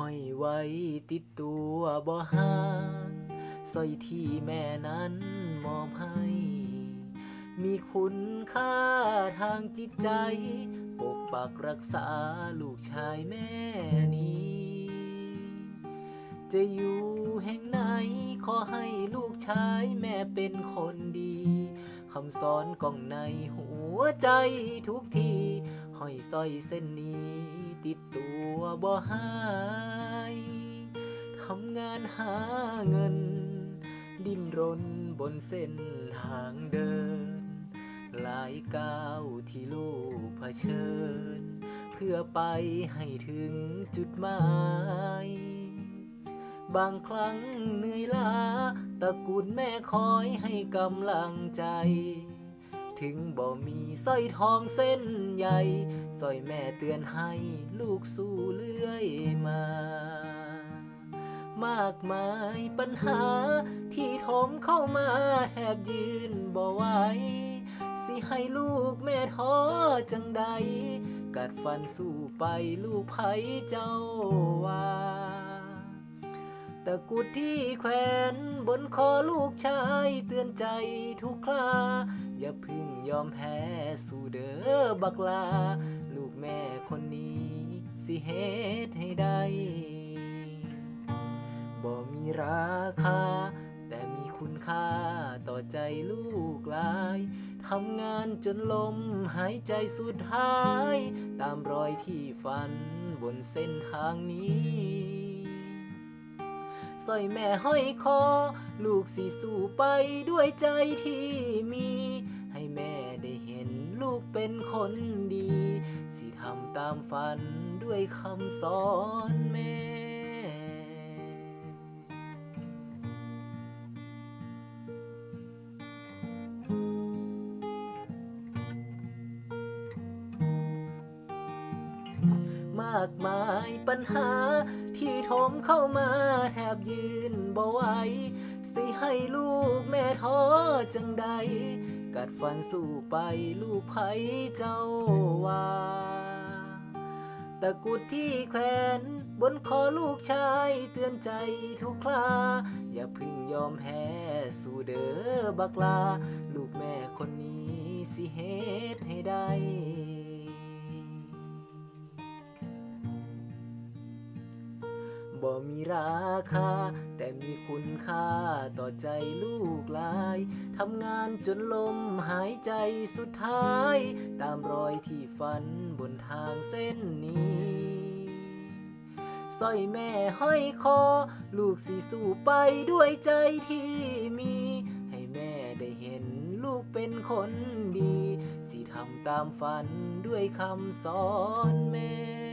ห้อยไว้ติดตัวบ่ห่างสร้อยที่แม่นั้นมอบให้ มีคุณค่าทางจิตใจ ปกปักรักษาลูกชายแม่นี้ จะอยู่แห่งไหนขอให้ลูกชายแม่เป็นคนดี คำสอนกองในหัวใจทุกทีห้อยสร้อยเส้นนี้ ติดตัวบ่หายทำงานหาเงิน ดิ้นรนบนเส้นทางเดิน หลายก้าวที่ลูกเผชิญ เพื่อไปให้ถึงจุดหมาย บางครั้งเหนื่อยล้าตะกูลแม่คอยให้กำลังใจ ถึงบ่มีสร้อยทองเส้นใหญ่สร้อยแม่เตือนให้ลูกสู้เรื่อยมา มากมายปัญหาที่ถมเข้ามาแทบยืนบ่ไหวสิให้ลูกแม่ท้อจังใด กัดฟันสู้ไปลูกไผเจ้าว่า ตะกุดที่แขวนบนคอลูกชายเตือนใจทุกครา อย่าพึ่งยอมแพ้สู่เด้อบักลา ลูกแม่คนนี้ สิเฮ็ดให้ได้บ่มีราคา แต่มีคุณค่าต่อใจลูกหลายทำงานจนลมหายใจสุดท้าย ตามรอยที่ฝันบนเส้นทางนี้ ร้อยแม่ห้อยคอ ลูกสิสู่ไปด้วยใจที่มี ให้แม่ได้เห็นลูกเป็นคนดี สิทำตามฝันด้วยคำสอนแม่ มากมายปัญหา ที่ถมเข้ามาแทบยืนบ่ไหวสิให้ลูกแม่ท้อจังใด กัดฟันสู้ไปลูกไผเจ้าว่าตะกุดที่แขวนบนคอลูกชายเตือนใจทุกครา อย่าพึ่งยอมแพ้สู่เด้อบักลา ลูกแม่คนนี้สิเฮ็ดให้ได้ บ่มีราคา แต่มีคุณค่าต่อใจลูกหลายทำงานจนลมหายใจสุดท้าย ตามรอยที่ฝันบนทางเส้นนี้สร้อยแม่ห้อยคอ ลูกสิสู้ไปด้วยใจที่มี ให้แม่ได้เห็นลูกเป็นคนดีสิทำตามฝันด้วยคำสอนแม่